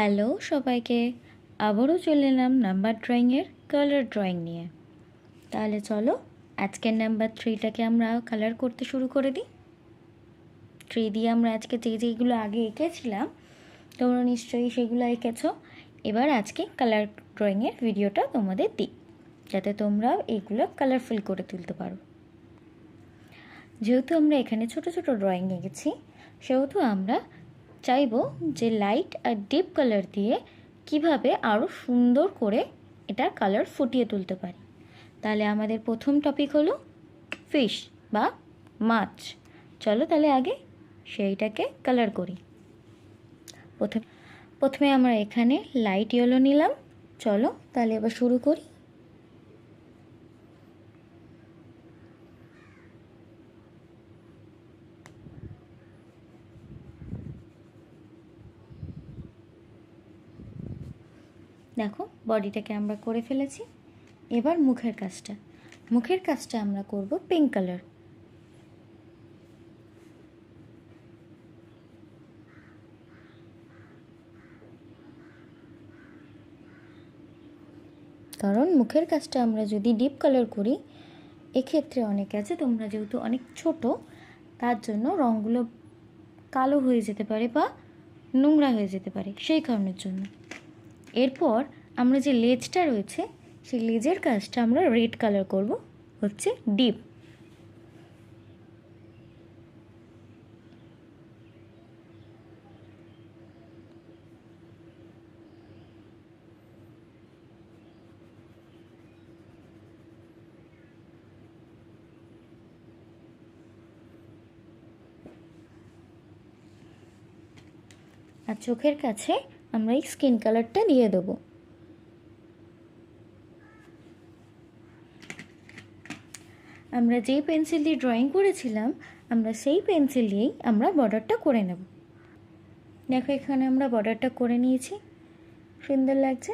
Hello, সবাইকে আবারও চলে এলাম নাম্বার ড্রয়িংয়ের কালার ড্রয়িং নিয়ে। তাহলে চলো, আজকের নাম্বার থ্রিটাকে আমরা কালার করতে শুরু করে দিই। থ্রি দিয়ে আমরা আজকে যে যেগুলো আগে এঁকেছিলাম, তোমরা নিশ্চয়ই সেগুলো এঁকেছো। এবার আজকে কালার ড্রয়িংয়ের ভিডিওটা তোমাদের দিই, যাতে তোমরা এইগুলো কালারফুল করে তুলতে পারো। যেহেতু আমরা এখানে ছোট ছোট ড্রয়িং এঁকেছি, সেহেতু আমরা চাইব যে লাইট আর ডিপ কালার দিয়ে কীভাবে আরও সুন্দর করে এটার কালার ফুটিয়ে তুলতে পারি। তাহলে আমাদের প্রথম টপিক হলো ফিশ বা মাছ। চলো তাহলে আগে সেইটাকে কালার করি। প্রথমে প্রথমে আমরা এখানে লাইট ইয়েলো নিলাম। চলো তাহলে এবার শুরু করি। দেখো, বডিটাকে আমরা করে ফেলেছি। এবার মুখের কাজটা। মুখের কাজটা আমরা করব পিঙ্ক কালার কারণ মুখের কাজটা আমরা যদি ডিপ কালার করি, এক্ষেত্রে অনেকে আছে, তোমরা যেহেতু অনেক ছোট, তার জন্য রঙগুলো কালো হয়ে যেতে পারে বা নোংরা হয়ে যেতে পারে, সেই কারণের জন্য। এরপর আমরা যে লেজটা রয়েছে, সেই লেজের কাজটা আমরা রেড কালার করব, হচ্ছে ডিপ। আর চোখের কাছে আমরা এই স্কিন কালারটা দিয়ে দেবো। আমরা যেই পেন্সিল দিয়ে ড্রয়িং করেছিলাম, আমরা সেই পেন্সিল দিয়েই আমরা বর্ডারটা করে নেব। দেখো এখানে আমরা বর্ডারটা করে নিয়েছি, সুন্দর লাগছে।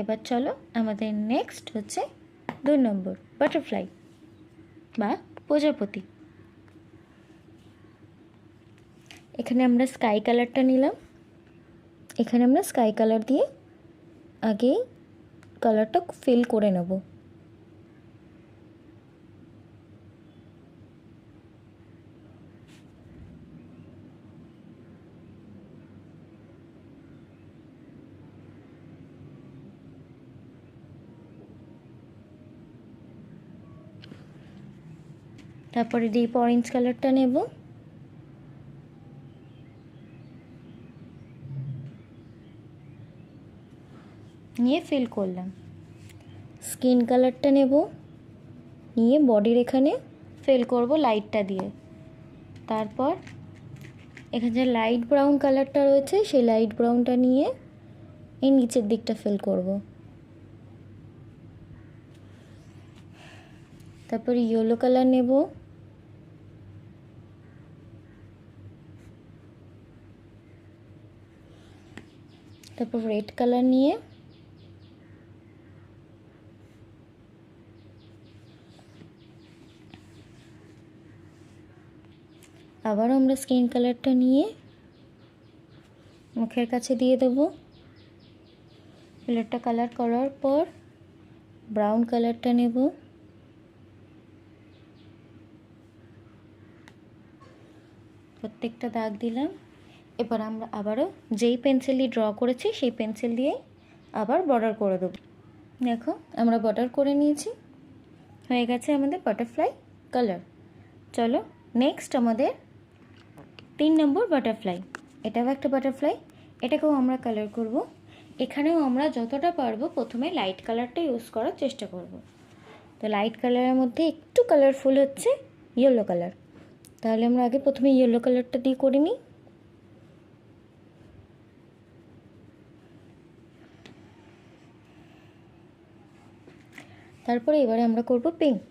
এবার চলো আমাদের নেক্সট হচ্ছে দুই নম্বর বাটারফ্লাই বা প্রজাপতি। এখানে আমরা স্কাই কালারটা নিলাম। এখানে আমরা স্কাই কালার দিয়ে আগেই কালারটা ফিল করে নেব। তারপরে ডিপ অরেঞ্জ কালারটা নেব। নিয়ে ফিল করলাম। স্কিন কালারটা নেব, নিয়ে বডির এখানে ফিল করব লাইটটা দিয়ে। তারপর এখানে যে লাইট ব্রাউন কালারটা রয়েছে, সেই লাইট ব্রাউনটা নিয়ে এই নিচের দিকটা ফিল করব। তারপর ইয়েলো কালার নেব। তারপর রেড কালার নিয়ে আবার আমরা স্কিন কালারটা নিয়ে মুখের কাছে দিয়ে দেব। কালারটা কালার করার পর ব্রাউন কালারটা নেব। প্রত্যেকটা দাগ দিলাম। এবার আমরা আবারও যেই পেন্সিল দিয়ে ড্র করেছি, সেই পেন্সিল দিয়েই আবার বর্ডার করে দেবো। দেখো, আমরা বর্ডার করে নিয়েছি। হয়ে গেছে আমাদের বাটারফ্লাই কালার। চলো, নেক্সট আমাদের তিন নম্বর বাটারফ্লাই এটাও একটা বাটারফ্লাই এটাকেও আমরা কালার করব। এখানেও আমরা যতটা পারব প্রথমে লাইট কালারটা ইউজ করার চেষ্টা করব। তো লাইট কালারের মধ্যে একটু কালারফুল হচ্ছে ইয়েলো কালার তাহলে আমরা আগে প্রথমে ইয়েলো কালারটা দিয়ে করে নিই। তারপরে এবারে আমরা করব পিঙ্ক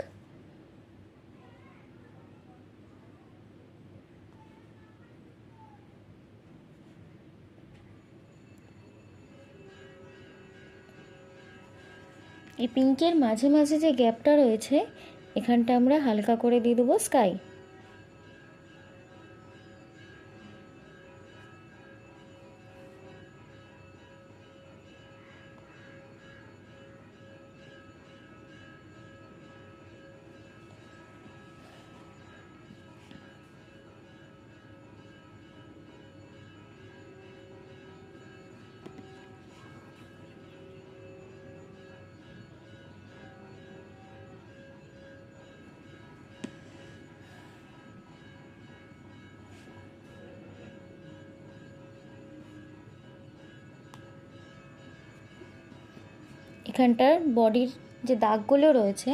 এই পিঙ্কের মাঝে মাঝে যে গ্যাপটা রয়েছে এখানটা আমরা হালকা করে দিয়ে দেবো স্কাই। এখানটার বডির যে দাগগুলো রয়েছে,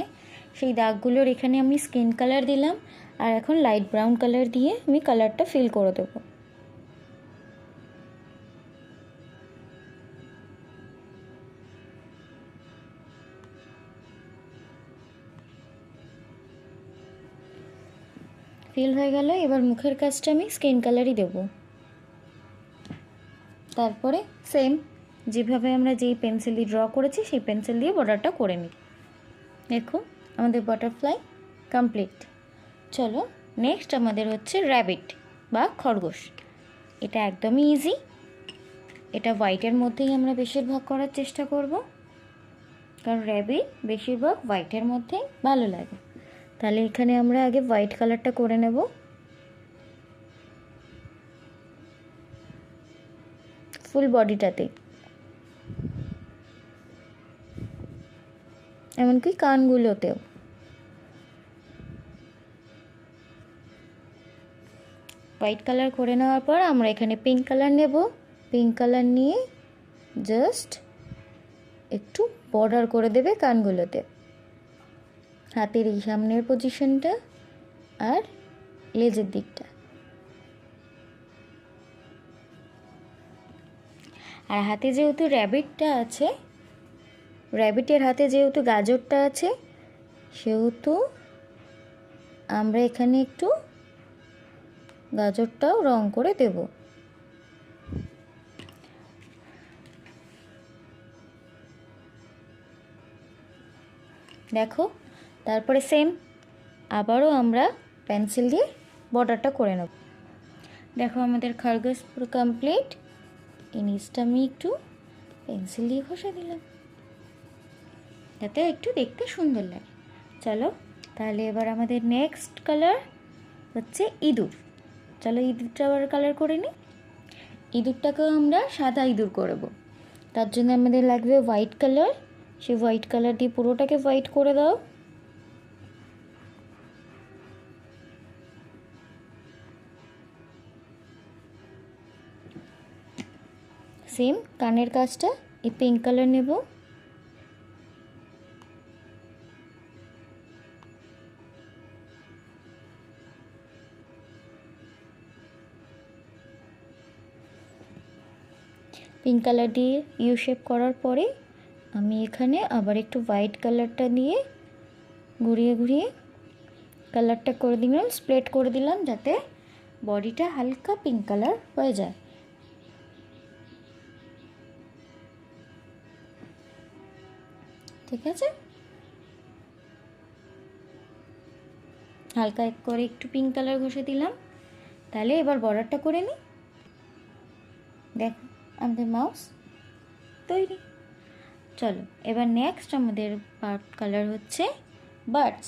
সেই দাগগুলোর এখানে আমি স্কিন কালার দিলাম আর এখন লাইট ব্রাউন কালার দিয়ে আমি কালারটা ফিল করে দেবো। ফিল হয়ে গেল, এবার মুখের কাজটা আমি স্কিন কালারই দেব। তারপরে সেম যেভাবে আমরা যেই পেন্সিল দিয়ে ড্র করেছি, সেই পেন্সিল দিয়ে বর্ডারটা করে নিই। দেখো আমাদের বাটারফ্লাই কমপ্লিট চলো নেক্সট আমাদের হচ্ছে র্যাবিট বা খরগোশ। এটা একদমই ইজি এটা হোয়াইটের মধ্যেই আমরা বেশিরভাগ করার চেষ্টা করব। কারণ র্যাবিট বেশিরভাগ হোয়াইটের মধ্যেই ভালো লাগে। তাহলে এখানে আমরা আগে হোয়াইট কালারটা করে নেব। ফুল বডিটাতে এমনকি কানগুলোতেও। হোয়াইট কালার করে নেওয়ার পর আমরা এখানে পিঙ্ক কালার নেব। পিঙ্ক কালার নিয়ে জাস্ট একটু বর্ডার করে দেবে কানগুলোতে। হাতের এই সামনের পজিশনটা আর লেজের দিকটা। আর হাতে যেহেতু র্যাবিটটা আছে র্যাবিটের হাতে যেহেতু গাজরটা আছে, সেহেতু আমরা এখানে একটু গাজরটাও রং করে দেব। দেখো, তারপরে সেম আবারও আমরা পেন্সিল দিয়ে বর্ডারটা করে নেব। দেখো আমাদের খরগোশ পুরো কমপ্লিট এই নিচটা আমি একটু পেন্সিল দিয়ে ঘষে দিলাম। যাতে একটু দেখতে সুন্দর লাগে। চলো, তাহলে এবার আমাদের নেক্সট কালার হচ্ছে ইঁদুর। চলো ইঁদুরটা আবার কালার করে নিই। ইঁদুরটাকেও আমরা সাদা ইঁদুর করব। তার জন্য আমাদের লাগবে হোয়াইট কালার সেই হোয়াইট কালার দিয়ে পুরোটাকে হোয়াইট করে দাও। সেম কানের কাজটা এই পিঙ্ক কালার নেব। পিঙ্ক কালার দিয়ে ইউ শেপ করার পরে আমি এখানে আবার একটু হোয়াইট কালারটা দিয়ে ঘুরিয়ে ঘুরিয়ে কালারটা করে দিলাম স্প্রেড করে দিলাম যাতে বডিটা হালকা পিঙ্ক কালার হয়ে যায়। ঠিক আছে? হালকা করে একটু পিঙ্ক কালার ঘষে দিলাম। তাহলে এবার বর্ডারটা করে নিই। দেখো আমাদের মাউস তৈরি। চলো, এবার নেক্সট আমাদের পার্ট কালার হচ্ছে বার্ডস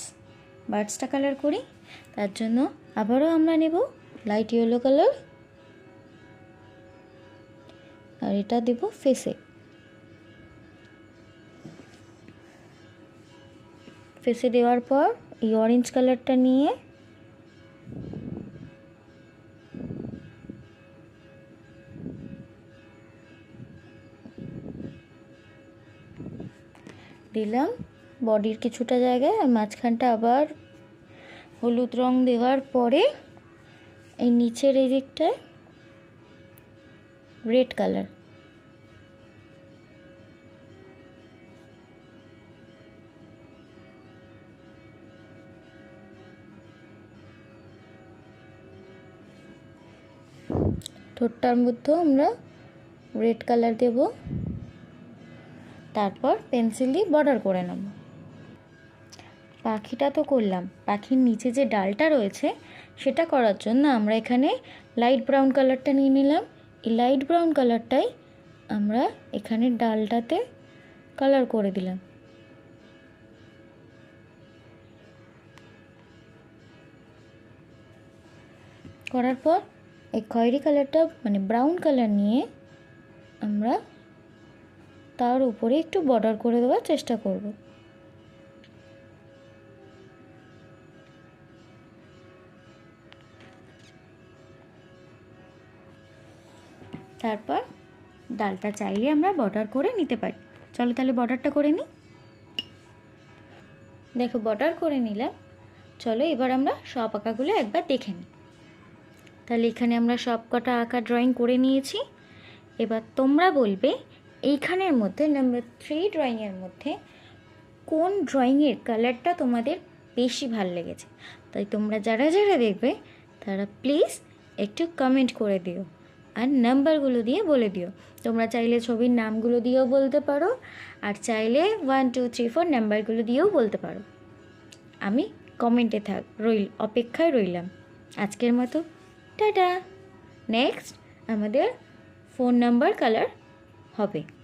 বার্ডসটা কালার করি, তার জন্য আবারও আমরা নেব লাইট ইয়েলো কালার আর এটা দেব ফেসে ফেসে দেওয়ার পর এই অরেঞ্জ কালারটা নিয়ে দিলাম। বডির কিছুটা জায়গায় আর মাঝখানটা আবার হলুদ রং দেওয়ার পরে এই নিচের এই দিকটায় রেড কালার। ঠোঁটটার মধ্যেও আমরা রেড কালার দেব। তারপর পেন্সিল দিয়ে বর্ডার করে নেব। পাখিটা তো করলাম। পাখির নিচে যে ডালটা রয়েছে, সেটা করার জন্য আমরা এখানে লাইট ব্রাউন কালারটা নিয়ে নিলাম। এই লাইট ব্রাউন কালারটাই আমরা এখানে ডালটাতে কালার করে দিলাম। করার পর এই খয়েরি কালারটা মানে ব্রাউন কালার নিয়ে আমরা তার উপরে একটু বর্ডার করে দেওয়ার চেষ্টা করব। তারপর ডালটা চাইলে আমরা বর্ডার করে নিতে পারি। চলো তাহলে বর্ডারটা করে নিই। দেখো বর্ডার করে নিলাম। চলো এবার আমরা সব আঁকাগুলো একবার দেখে নিই। তাহলে এখানে আমরা সব কটা আঁকা ড্রয়িং করে নিয়েছি। এবার তোমরা বলবে এইখানের মধ্যে নাম্বার থ্রি ড্রয়িংয়ের মধ্যে কোন ড্রয়িংয়ের কালারটা তোমাদের বেশি ভালো লেগেছে? তাই তোমরা যারা যারা দেখবে, তারা প্লিজ একটু কমেন্ট করে দিও আর নাম্বারগুলো দিয়ে বলে দিও। তোমরা চাইলে ছবির নামগুলো দিয়েও বলতে পারো আর চাইলে ওয়ান টু থ্রি ফোর নাম্বারগুলো দিয়েও বলতে পারো। আমি কমেন্টে থাক, রইল, অপেক্ষায় রইলাম। আজকের মতো, টাটা! নেক্সট আমাদের ফোন নাম্বার কালার হবে।